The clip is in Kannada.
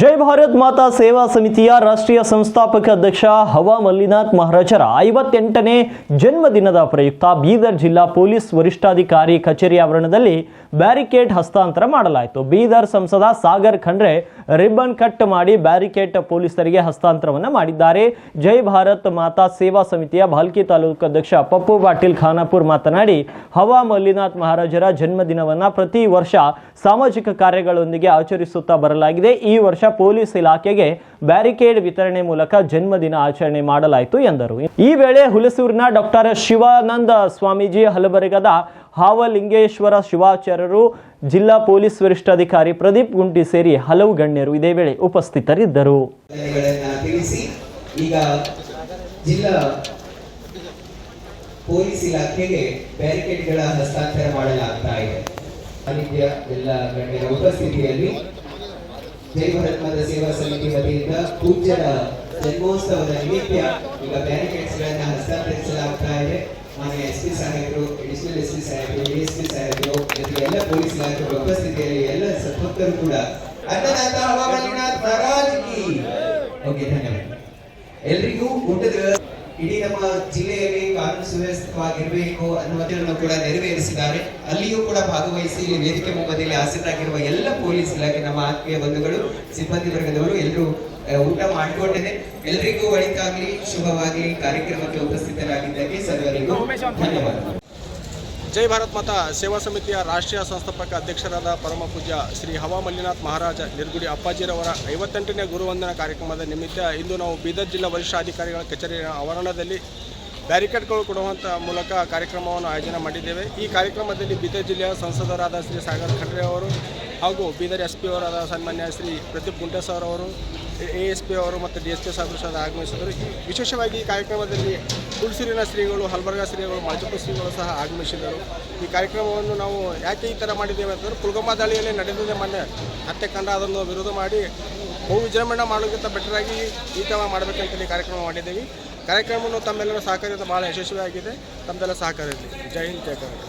ಜೈ ಭಾರತ್ ಮಾತಾ ಸೇವಾ ಸಮಿತಿಯ ರಾಷ್ಟ್ರೀಯ ಸಂಸ್ಥಾಪಕ ಅಧ್ಯಕ್ಷ ಹವಾ ಮಲ್ಲಿನಾಥ್ ಮಹಾರಾಜರ ಐವತ್ತೆಂಟನೇ ಜನ್ಮದಿನದ ಪ್ರಯುಕ್ತ ಬೀದರ್ ಜಿಲ್ಲಾ ಪೊಲೀಸ್ ವರಿಷ್ಠಾಧಿಕಾರಿ ಕಚೇರಿ ಆವರಣದಲ್ಲಿ ಬ್ಯಾರಿಕೇಡ್ ಹಸ್ತಾಂತರ ಮಾಡಲಾಯಿತು. ಬೀದರ್ ಸಂಸದ ಸಾಗರ್ ಖಂಡ್ರೆ ರಿಬ್ಬನ್ ಕಟ್ ಮಾಡಿ ಬ್ಯಾರಿಕೇಡ್ ಪೊಲೀಸರಿಗೆ ಹಸ್ತಾಂತರವನ್ನು ಮಾಡಿದ್ದಾರೆ. ಜೈ ಭಾರತ್ ಮಾತಾ ಸೇವಾ ಸಮಿತಿಯ ಭಾಲ್ಕಿ ತಾಲೂಕು ಅಧ್ಯಕ್ಷ ಪಪ್ಪು ಪಾಟೀಲ್ ಖಾನಾಪುರ್ ಮಾತನಾಡಿ, ಹವಾ ಮಲ್ಲಿನಾಥ್ ಮಹಾರಾಜರ ಜನ್ಮದಿನವನ್ನು ಪ್ರತಿ ವರ್ಷ ಸಾಮಾಜಿಕ ಕಾರ್ಯಗಳೊಂದಿಗೆ ಆಚರಿಸುತ್ತಾ ಬರಲಾಗಿದೆ. ಈ ವರ್ಷ ಪೊಲೀಸ್ ಇಲಾಖೆಗೆ ಬ್ಯಾರಿಕೇಡ್ ವಿತರಣೆ ಮೂಲಕ ಜನ್ಮದಿನ ಆಚರಣೆ ಮಾಡಲಾಯಿತು ಎಂದರು. ಈ ವೇಳೆ ಹುಲಸೂರಿನ ಡಾಕ್ಟರ್ ಶಿವಾನಂದ ಸ್ವಾಮೀಜಿ ಹಲಬರಿಗದ ಹಾವಲಿಂಗೇಶ್ವರ ಶಿವಾಚಾರ್ಯರು, ಜಿಲ್ಲಾ ಪೊಲೀಸ್ ವರಿಷ್ಠಾಧಿಕಾರಿ ಪ್ರದೀಪ್ ಗುಂಟಿ ಸೇರಿ ಹಲವು ಗಣ್ಯರು ಇದೇ ವೇಳೆ ಉಪಸ್ಥಿತರಿದ್ದರು. ಪೊಲೀಸ್ ಇಲಾಖೆಗೆ ಬ್ಯಾರಿಕೇಡ್ಗಳ ಹಸ್ತಾಂತರ ಮಾಡಲಾಗ್ತಾ ಇದೆ. ಸಾನ್ನಿಧ್ಯ ಎಲ್ಲ ಗಣ್ಯರ ಉಪಸ್ಥಿತಿಯಲ್ಲಿ ಜೈ ಭಾರತ್ಮದ ಸೇವಾ ಸಮಿತಿ ವತಿಯಿಂದ ಪೂಜ್ಯರ ಜನ್ಮೋತ್ಸವದ ನಿಮಿತ್ತ ಈಗ ಬ್ಯಾರಿಕೇಡ್ಸ್ ಗಳನ್ನ ಹಸ್ತಾಂತರಿಸಲಾಗ್ತಾ ಇದೆ. ಮಾನ್ಯ ಎಸ್ ಪಿ ಸಾಹೇಬರು, ಅಡಿಷನಲ್ ಎಸ್ ಪಿ ಸಾಹೇಬರು ಎಸ್ ಪಿ ಸಾಹೇಬರು, ಜೊತೆಗೆ ಎಲ್ಲ ಪೊಲೀಸ್ ಇಲಾಖೆಗಳ ಉಪಸ್ಥಿತಿಯಲ್ಲಿ ಎಲ್ಲ ಸದ್ಭಕ್ತರು ಕೂಡ ಅನ್ನದಾತ ಹವಾಮಾನ ಓಕೆ, ಧನ್ಯವಾದ. ಎಲ್ರಿಗೂ ಊಟದ ಇಡೀ ನಮ್ಮ ಜಿಲ್ಲೆಯಲ್ಲಿ ಕಾನೂನು ಸುವ್ಯವಸ್ಥಿತವಾಗಿರಬೇಕು ಅನ್ನುವುದನ್ನು ಕೂಡ ನೆರವೇರಿಸಿದ್ದಾರೆ. ಅಲ್ಲಿಯೂ ಕೂಡ ಭಾಗವಹಿಸಿ, ಇಲ್ಲಿ ವೇದಿಕೆ ಮುಂಬದಿಯಲ್ಲಿ ಹಾಸರಾಗಿರುವ ಎಲ್ಲ ಪೊಲೀಸ್ ಇಲಾಖೆ, ನಮ್ಮ ಆತ್ಮೀಯ ಬಂಧುಗಳು, ಸಿಬ್ಬಂದಿ ವರ್ಗದವರು, ಎಲ್ಲರೂ ಊಟ ಮಾಡಿಕೊಂಡಿದೆ ಎಲ್ರಿಗೂ ಒಳಿತಾಗ್ಲಿ, ಶುಭವಾಗಲಿ, ಕಾರ್ಯಕ್ರಮಕ್ಕೆ ಉಪಸ್ಥಿತರಾಗಿದ್ದಕ್ಕೆ ಸರ್ವರಿಗೂ ಧನ್ಯವಾದ ಜೈ ಭಾರತ್ ಮತ ಸೇವಾ ಸಮಿತಿಯ ರಾಷ್ಟ್ರೀಯ ಸಂಸ್ಥಾಪಕ ಅಧ್ಯಕ್ಷರಾದ ಪರಮ ಪೂಜ್ಯ ಶ್ರೀ ಹವಾ ಮಲ್ಲಿನಾಥ್ ಮಹಾರಾಜ ನಿರ್ಗುಡಿ ಅಪ್ಪಾಜಿರವರ ಐವತ್ತೆಂಟನೇ ಗುರುವಂದನ ಕಾರ್ಯಕ್ರಮದ ನಿಮಿತ್ತ ಇಂದು ನಾವು ಬೀದರ್ ಜಿಲ್ಲಾ ವರಿಷ್ಠಾಧಿಕಾರಿಗಳ ಕಚೇರಿಯ ಆವರಣದಲ್ಲಿ ಬ್ಯಾರಿಕೇಡ್ಗಳು ಕೊಡುವಂಥ ಮೂಲಕ ಕಾರ್ಯಕ್ರಮವನ್ನು ಆಯೋಜನೆ ಮಾಡಿದ್ದೇವೆ. ಈ ಕಾರ್ಯಕ್ರಮದಲ್ಲಿ ಬೀದರ್ ಜಿಲ್ಲೆಯ ಸಂಸದರಾದ ಶ್ರೀ ಸಾಗರ್ ಖಂಡ್ರೆ ಅವರು ಹಾಗೂ ಬೀದರ್ ಎಸ್ ಪಿ ಅವರಾದ ಸನ್ಮಾನ್ಯ ಶ್ರೀ ಪ್ರದೀಪ್ ಗುಂಟೆ ಸರ್ ಅವರು, ಎ ಎಸ್ ಪಿ ಅವರು ಮತ್ತು ಡಿ ಎಸ್ ಪಿ ಸಾಹೇಬರು ಸಹ ಆಗಮಿಸಿದರು ವಿಶೇಷವಾಗಿ ಈ ಕಾರ್ಯಕ್ರಮದಲ್ಲಿ ಹುಲ್ಸೂರಿನ ಶ್ರೀಗಳು, ಹಲ್ಬರ್ಗ ಶ್ರೀಗಳು ಮಾಜಪ್ಪ ಶ್ರೀಗಳು ಸಹ ಆಗಮಿಸಿದರು ಈ ಕಾರ್ಯಕ್ರಮವನ್ನು ನಾವು ಯಾಕೆ ಈ ಥರ ಮಾಡಿದ್ದೇವೆ ಅಂತಂದರೆ ಪುಲ್ಗಮ್ಮ ದಾಳಿಯಲ್ಲಿ ನಡೆದಿದೆ ಮೊನ್ನೆ. ಹತ್ಯೆಕಾಂಡ ಅದನ್ನು ವಿರೋಧ ಮಾಡಿ ಬಹು ವಿಜೃಂಭಣೆ ಮಾಡೋದಕ್ಕಿಂತ ಬೆಟರಾಗಿ ಈ ಥರ ಮಾಡಬೇಕಂತೇಳಿ ಕಾರ್ಯಕ್ರಮ ಮಾಡಿದ್ದೀವಿ. ಕಾರ್ಯಕ್ರಮವನ್ನು ತಮ್ಮೆಲ್ಲರ ಸಹಕಾರದಿಂದ ಭಾಳ ಯಶಸ್ವಿಯಾಗಿದೆ. ತಮ್ಮೆಲ್ಲ ಸಹಕಾರ ಜೈ ಹಿಂದ್, ಜೈ ಕರ್ನಾಟಕ.